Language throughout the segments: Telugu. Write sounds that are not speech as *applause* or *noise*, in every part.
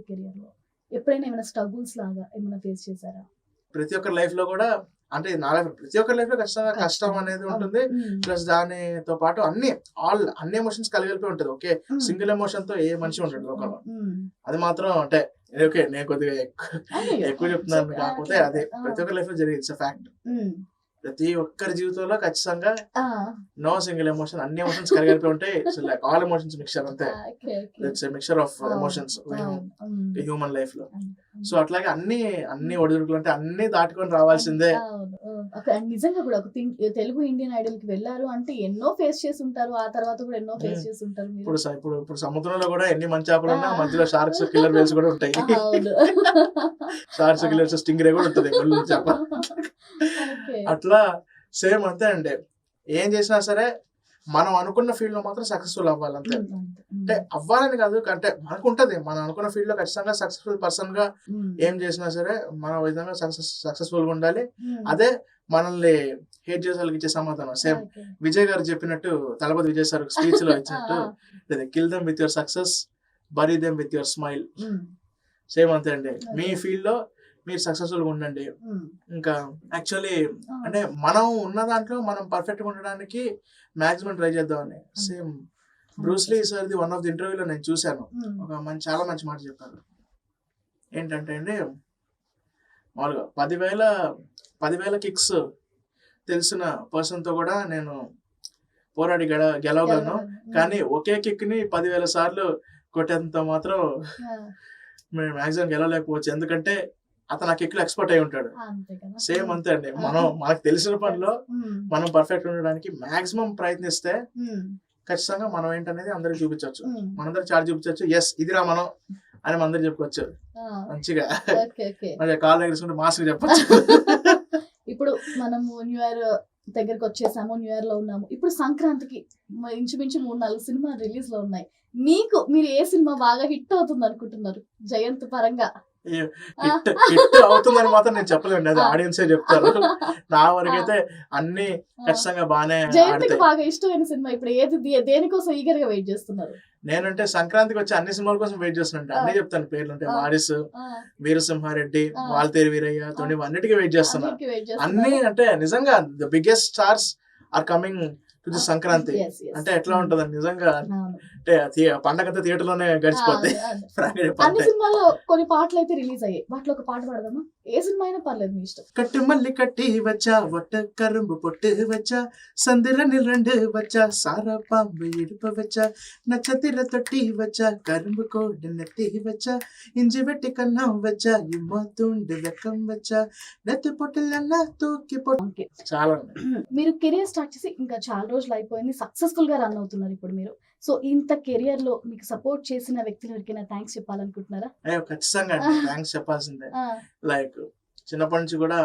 మ్యూజిక్ కెరియర్లో ఎప్పుడైనా ఏమైనా స్ట్రగుల్స్ లాగా ఏమైనా ఫేస్ చేశారా? ప్రతి ఒక్కరి లైఫ్లో కూడా అంటే నా లైఫ్ ప్రతి ఒక్కరి లైఫ్లో ఖచ్చితంగా కష్టం. అనేది ఉంటుంది. ప్లస్ దానితో పాటు అన్ని ఆల్ అన్ని ఎమోషన్స్ కలిపి ఉంటుంది. ఓకే. సింగిల్ ఎమోషన్తో ఏ మనిషి ఉంటాడు లోకంలో. అది మాత్రం అంటే ఓకే నేను కొద్దిగా ఎక్కువ చెప్తున్నాను కాకపోతే అదే. ప్రతి ఒక్కరి లైఫ్లో జరిగింది. It's fact. ప్రతి ఒక్కరి జీవితంలో ఖచ్చితంగా నో సింగిల్ ఎమోషన్ అన్ని ఎమోషన్స్ కలిపి ఉంటాయి లైక్ ఆల్ ఎమోషన్స్ మిక్చర్ అంతే మిక్చర్ ఆఫ్ ఎమోషన్స్. హ్యూమన్ లైఫ్లో. సో అట్లాగే అన్ని అన్ని ఒడిదుడుకులు అంటే అన్ని దాటుకొని రావాల్సిందే. నిజంగా కూడా ఒక తెలుగు ఇండియన్ ఐడల్కి వెళ్ళారు అంటే ఎన్నో ఫేస్ చేసి ఉంటారు ఆ తర్వాత కూడా ఎన్నో ఫేస్. చేసి ఉంటారు ఇప్పుడు ఇప్పుడు ఇప్పుడు సముద్రంలో కూడా ఎన్ని మంచి చేపలు ఉన్నా. మధ్యలో షార్క్స్ కిల్లర్ వేల్స్ కూడా ఉంటాయి. *laughs* షార్క్స్ కిల్లర్స్ స్టింగ్ రే కూడా ఉంటుంది చేప. *laughs* అట్లా సేమ్ అంతే అండి. ఏం చేసినా సరే మనం అనుకున్న ఫీల్డ్లో మాత్రం సక్సెస్ఫుల్ అవ్వాలి అంతే. అంటే అవ్వాలని కాదు అంటే మనకు ఉంటది మనం అనుకున్న ఫీల్డ్లో ఖచ్చితంగా సక్సెస్ఫుల్ పర్సన్గా. ఏం చేసినా సరే మన విధంగా సక్సెస్ సక్సెస్ఫుల్గా ఉండాలి. అదే మనల్ని హేట్ చేసే వాళ్ళకి ఇచ్చే సమాధానం సేమ్. విజయ్ గారు చెప్పినట్టు తలపతి విజయ్ సార్ స్పీచ్లో *laughs* ఇచ్చినట్టు kill them with your success bury them with your smile. Same అంతే అండి మీ. ఫీల్డ్లో మీరు సక్సెస్ఫుల్గా ఉండండి. ఇంకా యాక్చువల్లీ అంటే మనం ఉన్న దాంట్లో మనం పర్ఫెక్ట్గా ఉండడానికి మాక్సిమం ట్రై చేద్దామని. Same Bruce Lee sir the one of the ఇంటర్వ్యూలో నేను చూశాను. ఒక మంచి చాలా మంచి మాట చెప్పారు. ఏంటంటే అండి మామూలుగా పదివేల పదివేల కిక్స్ తెలిసిన పర్సన్తో కూడా నేను పోరాడి గెల గెలవగలను. కానీ ఒకే కిక్ని పదివేల సార్లు కొట్టేంత మాత్రం మేము మాక్సిమం గెలవలేకపోవచ్చు. ఎందుకంటే అతను కిక్లో ఎక్స్పర్ట్ అయి ఉంటాడు. సేమ్ అంతే అండి. మనం మనకు తెలిసిన పనిలో మ్మ్. మనం పర్ఫెక్ట్ ఉండడానికి మాక్సిమం ప్రయత్నిస్తే. ఖచ్చితంగా మనం ఏంటనేది అందరికి చూపించవచ్చు. మ్మ్. మనందరికి చార్జ్ చూపించవచ్చు. ఎస్ ఇదిరా మనం అని మనందరికి చెప్పుకోవచ్చు. మంచిగా. మరి కాల్ దగ్గర మాస్క్ చెప్పచ్చు. *laughs* ఇప్పుడు మనము న్యూ ఇయర్ దగ్గరకు వచ్చేసాము న్యూ ఇయర్లో ఉన్నాము. ఇప్పుడు సంక్రాంతికి ఇంచుమించు మూడు నాలుగు సినిమా రిలీజ్లో ఉన్నాయి. మీకు మీరు ఏ సినిమా బాగా హిట్ అవుతుంది అనుకుంటున్నారు జయంత్ పరంగా. హిట్ హిట్ అవుతుందని మాత్రం నేను చెప్పలేండి అది ఆడియన్సే చెప్తారు. *laughs* నా వరకైతే అన్ని ఖచ్చితంగా బాగానే బాగా ఇష్టమైన సినిమా ఇప్పుడు ఏది? దేనికోసం ఈగర్గా వెయిట్ చేస్తున్నారు? నేనంటే సంక్రాంతికి వచ్చే అన్ని సినిమాల కోసం వెయిట్ చేస్తున్నట్టు అన్ని చెప్తాను పేర్లు ఉంటాయి. వారిస్ వీరసింహారెడ్డి. వాల్తేరు వీరయ్య తోని అన్నిటికీ వెయిట్ చేస్తున్నా. అన్నిటికీ వెయిట్ అన్ని అంటే నిజంగా the biggest stars are coming to Sankranti. అంటే ఎట్లా ఉంటది? నిజంగా అంటే పండగ థియేటర్లోనే గడిచిపోతే అన్ని సినిమాలో కొన్ని పాటలు అయితే రిలీజ్ అయ్యాయి. వాటిలో ఒక పాట పాడదామా? ఏ సినిమా అయినా పర్లేదు మీ ఇష్టం. కట్టి మళ్ళీ కట్టి వచ్చా వట్ట కరుంబు పొట్టి వచ్చా సందిర రెండు వచ్చా సార పాంబు ఇడుపు వచ్చా నచ్చతిర తొట్టి వచ్చా కరుంబు కోడి నెత్తి వచ్చా ఇంజి పెట్టి కన్నం వచ్చా ఇమ్మ తుండు వెక్కం వచ్చా నెత్తి పొట్టలన్నా తూకి చాలా మీరు కెరీర్ స్టార్ట్ చేసి ఇంకా చాలా రోజులు అయిపోయింది సక్సెస్ఫుల్గా రన్ అవుతున్నారు ఇప్పుడు మీరు. సో ఇంత కెరియర్లో మీకు సపోర్ట్ చేసిన వ్యక్తులు ఎవరికైనా థ్యాంక్స్ చెప్పాలనుకుంటున్నారా? ఖచ్చితంగా థ్యాంక్స్ *laughs* చెప్పాల్సిందే. లైక్ చిన్నప్పటి నుంచి కూడా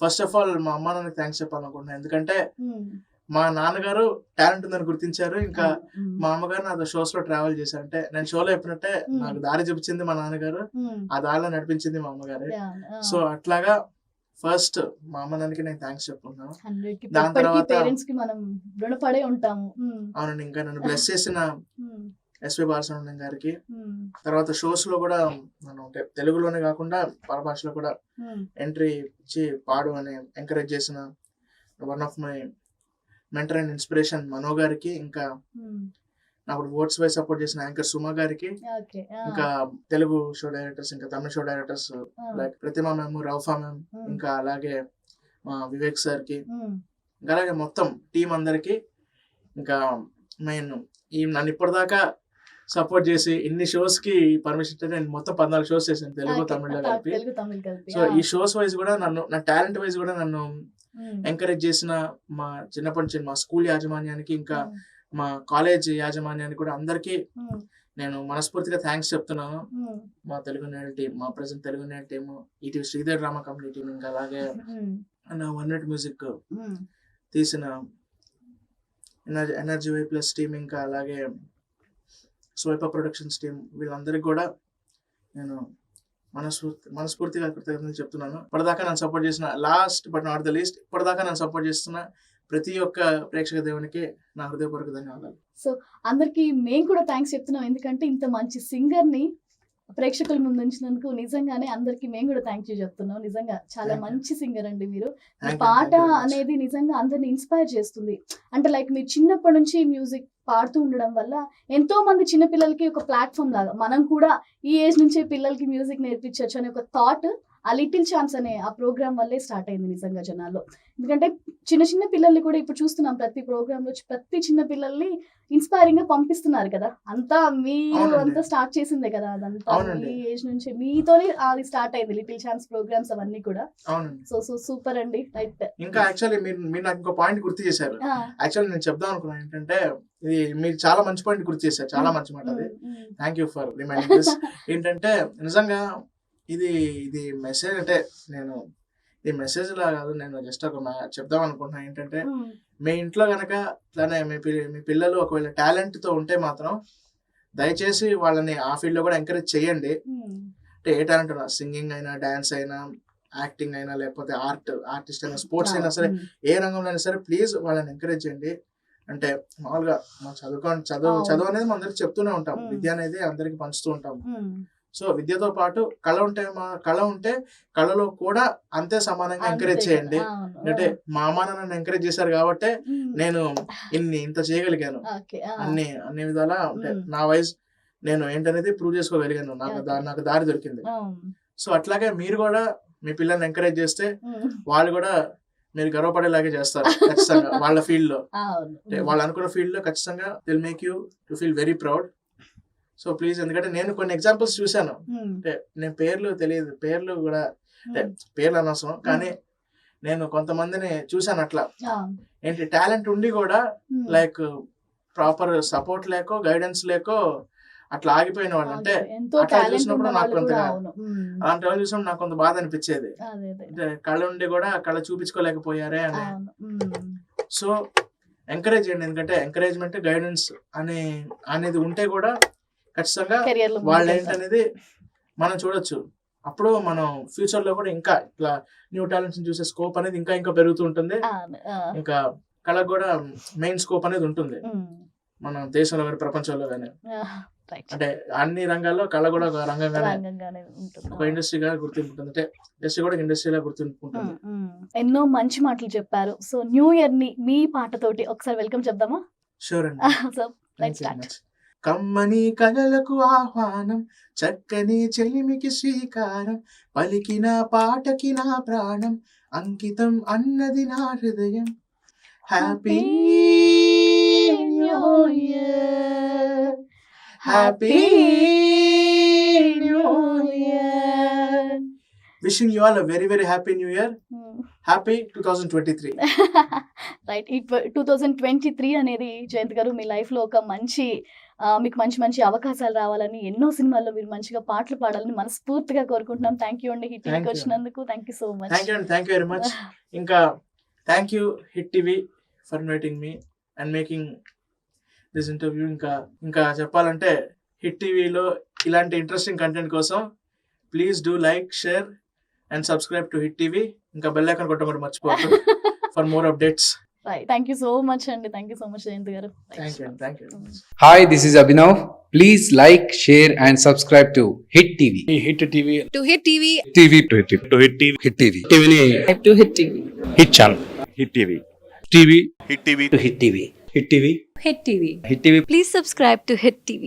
ఫస్ట్ ఆఫ్ ఆల్ మా అమ్మ నాన్నకి థ్యాంక్స్ చెప్పాలనుకుంటున్నాను. ఎందుకంటే మా నాన్నగారు టాలెంట్ ఉందని గుర్తించారు. ఇంకా మా అమ్మగారు నాతో షోస్లో ట్రావెల్ చేశారు. అంటే నేను షోలో చెప్పినట్టే. నాకు దారి చూపించింది మా నాన్నగారు. ఆ దారిలో నడిపించింది మా అమ్మగారే. సో అట్లాగా ఫస్ట్ మా అమ్మ నాన్నకి నేను థ్యాంక్స్ చెప్పుకుంటున్నాను. 100 కి దాని తర్వాత- పేరెంట్స్కి మనం రుణపడే ఉంటాము. ఉమ్, అవునండి ఇంకా నన్ను బ్లెస్ చేసిన ఎస్పి బాలసుబ్రహ్మణ్యం గారికి. తర్వాత షోస్లో కూడా నన్ను తెలుగులోనే కాకుండా పరభాషలో కూడా ఎంట్రీ ఇచ్చి పాడు అని ఎంకరేజ్ చేసిన one of my mentor and inspiration Mano గారికి ఇంకా ఉమ్, నాకు ఓట్స్ వై సపోర్ట్ చేసిన యాంకర్ సుమ గారికి ఇంకా తెలుగు షో డైరెక్టర్స్ ఇంకా Tamil show directors like Pratima ma'am Raufa ma'am ఇంకా అలాగే మా వివేక్ సార్కి ఇంకా అలాగే మొత్తం టీం అందరికి ఇంకా మెయిన్ ఈ నన్ను ఇప్పటిదాకా సపోర్ట్ చేసి ఇన్ని షోస్కి పర్మిషన్ ఇస్తే నేను మొత్తం పద్నాలుగు షోస్ చేశాను తెలుగు తమిళ కలిపి సో ఈ షోస్ వైజ్ కూడా నన్ను నా టాలెంట్ వైజ్ కూడా నన్ను ఎంకరేజ్ చేసిన మా చిన్నప్పటి నుంచి మా స్కూల్ యాజమాన్యానికి ఇంకా మా కాలేజ్ యాజమాన్యానికి కూడా అందరికీ నేను మనస్ఫూర్తిగా థ్యాంక్స్ చెప్తున్నాను. మా తెలుగు నేల టీం మా ప్రజెంట్ తెలుగు నేల టీం ఇటీవల శ్రీధర్ డ్రామా కంపెనీ టీం ఇంకా అలాగే నా వన్ మినిట్ మ్యూజిక్ తీసిన energy energy Y plus team ఇంకా అలాగే స్వైప ప్రొడక్షన్స్ టీం వీళ్ళందరికీ కూడా నేను మనస్ఫూర్తి మనస్ఫూర్తిగా కృతజ్ఞతలు చెప్తున్నాను. ఇప్పటిదాకా నన్ను సపోర్ట్ చేసిన last but not the least ఇప్పటిదాకా నన్ను సపోర్ట్ చేస్తున్న ప్రతి ఒక్క ప్రేక్షక దేవునికి నా హృదయపూర్వక ధన్యవాదాలు. అందరికి మేము కూడా థ్యాంక్స్ చెప్తున్నాం. ఎందుకంటే ఇంత మంచి సింగర్ని ప్రేక్షకుల ముందు ఉంచినందుకు నిజంగానే అందరికి మేము కూడా థ్యాంక్ యూ చెప్తున్నాం. నిజంగా చాలా. మంచి సింగర్ అండి మీరు. పాట. అనేది నిజంగా అందరిని ఇన్స్పైర్ చేస్తుంది. అంటే లైక్ మీరు చిన్నప్పటి నుంచి మ్యూజిక్ పాడుతూ ఉండడం వల్ల ఎంతో మంది చిన్న పిల్లలకి ఒక ప్లాట్ఫామ్ లాగా మనం కూడా ఈ ఏజ్ నుంచే పిల్లలకి మ్యూజిక్ నేర్పించవచ్చు అనే ఒక థాట్ ఆ లిటిల్ ఛాన్స్ అనే ఆ ప్రోగ్రామ్ వల్లే స్టార్ట్ అయింది నిజంగా జనాల్లో. ఎందుకంటే చిన్న చిన్న పిల్లల్ని కూడా ఇప్పుడు చూస్తున్నాం ప్రతి ప్రోగ్రామ్లో ప్రతి చిన్న పిల్లల్ని ఇన్స్పైరింగ్గా పంపిస్తున్నారు కదా. అంతా మీరు. అంతా స్టార్ట్ చేసిందే కదా అదంతా. మీ ఏజ్ నుంచి మీతోనే అది స్టార్ట్ అయింది లిటిల్ ఛాన్స్ ప్రోగ్రామ్స్ అవన్నీ కూడా. సో సో సూపర్ అండి. రైట్. ఇంకా యాక్చువల్లీ మీరు మీరు నాకు ఇంకో పాయింట్ గుర్తు చేశారు. యాక్చువల్లీ నేను చెప్దాం అనుకున్నాను ఏంటంటే ఇది మీరు చాలా మంచి పాయింట్ గుర్తు చేశారు. చాలా మంచి మాట అది. Thank you for reminding this ఏంటంటే నిజంగా ఇది ఇది మెసేజ్ అంటే నేను ఈ మెసేజ్ లా కాదు నేను జస్ట్ ఒక చెప్దాం అనుకుంటున్నాను ఏంటంటే మీ ఇంట్లో గనక ఇట్లానే మీ మీ పిల్లలు ఒకవేళ టాలెంట్తో ఉంటే మాత్రం దయచేసి వాళ్ళని ఆ ఫీల్డ్లో కూడా ఎంకరేజ్ చేయండి. అంటే ఏ టాలెంట్ ఉన్నా సింగింగ్ అయినా డాన్స్ అయినా యాక్టింగ్ అయినా లేకపోతే ఆర్ట్ ఆర్టిస్ట్ అయినా స్పోర్ట్స్ అయినా సరే ఏ రంగంలో అయినా సరే ప్లీజ్ వాళ్ళని ఎంకరేజ్ చేయండి. అంటే మామూలుగా మనం చదువుకో చదువు. చదువు అనేది మనం అందరికి చెప్తూనే ఉంటాం. విద్య అనేది అందరికి పంచుతూ ఉంటాం సో విద్యతో పాటు కళ ఉంటే మా కళ ఉంటే కళలో కూడా అంతే సమానంగా ఎంకరేజ్ చేయండి. అంటే మా అమ్మ నన్ను ఎంకరేజ్ చేశారు కాబట్టి నేను ఇన్ని ఇంత చేయగలిగాను. అన్ని అన్ని విధాలా. నా వయసు నేను ఏంటనేది ప్రూవ్ చేసుకోగలిగాను. నాకు. నాకు దారి దొరికింది. సో అట్లాగే మీరు కూడా మీ పిల్లల్ని ఎంకరేజ్ చేస్తే వాళ్ళు కూడా మీరు గర్వపడేలాగే చేస్తారు ఖచ్చితంగా వాళ్ళ ఫీల్డ్లో. అంటే వాళ్ళు అనుకున్న ఫీల్డ్లో ఖచ్చితంగా will make you to feel very proud so please ఎందుకంటే నేను కొన్ని ఎగ్జాంపుల్స్ చూశాను. అంటే నేను పేర్లు తెలియదు పేర్లు కూడా అంటే పేర్లు అనవసరం కానీ నేను కొంతమందిని చూశాను అట్లా. ఏంటి టాలెంట్ ఉండి కూడా లైక్ ప్రాపర్ సపోర్ట్ లేకో గైడెన్స్ లేకో అట్లా ఆగిపోయిన వాళ్ళు. అంటే అట్లా చూసినప్పుడు నాకు కొంతగా ఉమ్. అలాంటి వాళ్ళు చూసినప్పుడు నాకు కొంత బాధ అనిపించేది. అంటే కళ ఉండి కూడా కళ చూపించుకోలేకపోయారే అని. సో ఎంకరేజ్ చేయండి. ఎందుకంటే ఎంకరేజ్మెంట్ గైడెన్స్ అనే అనేది ఉంటే కూడా ఖచ్చితంగా వాళ్ళు. ఏంటనేది మనం చూడొచ్చు అప్పుడు మనం ఫ్యూచర్లో కూడా ఇంకా ఇట్లా న్యూ టాలెంట్స్ చూసే స్కోప్ అనేది ఇంకా ఇంకా పెరుగుతూ ఉంటుంది ఇంకా కళకు కూడా మెయిన్ స్కోప్ అనేది ఉంటుంది. మన దేశంలో కానీ ప్రపంచంలో కానీ. అంటే అన్ని రంగాల్లో కళ కూడా ఒక రంగంగానే. ఒక ఇండస్ట్రీగా గుర్తింపు ఉంటుంది అంటే ఇండస్ట్రీ కూడా ఇండస్ట్రీలా గుర్తింపు ఉంటుంది. ఎన్నో మంచి మాటలు చెప్పారు సో న్యూ ఇయర్ని మీ పాటతోటి ఒకసారి వెల్కమ్ చెప్దామా షూర్ అండి సో లెట్స్ స్టార్ట్. కమ్మని కలలకు ఆహ్వానం చక్కని చెలిమికి శ్రీకారం పలికిన పాటకి నా ప్రాణం అంకితం అన్నది నా హృదయం. Happy new year happy new year wishing you all a very very happy new year happy two thousand twenty three right ఈ టూ థౌజండ్ ట్వంటీ త్రీ అనేది జయంత్ గారు మీ లైఫ్లో ఒక మంచి మీకు మంచి మంచి అవకాశాలు రావాలని ఎన్నో సినిమాల్లో మీరు మంచిగా పాటలు పాడాలని మనస్ఫూర్తిగా కోరుకుంటున్నాం. థ్యాంక్ యూ అండి. Hit you. వచ్చినందుకు thank you so much thank you అండి. థ్యాంక్ యూ వెరీ మచ్ ఇంకా thank you Hit TV for inviting me and making this interview ఇంకా ఇంకా చెప్పాలంటే హిట్ టీవీలో ఇలాంటి ఇంట్రెస్టింగ్ కంటెంట్ కోసం please do like share and subscribe to Hit TV ఇంకా బెల్ ఐకాన్ కొట్టమని మర్చిపోవద్దు. For more updates right thank you so much అండి thank you so much Jayant garu thank you thank you Hi, this is Abhinav. Please like, share, and subscribe to Hit TV. Hit TV to hit TV TV to Hit TV. To Hit TV Hit TV. టీవీని to hit TV Hit channel Hit TV TV Hit TV To Hit TV. Hit TV. hit TV Hit TV. please subscribe to hit TV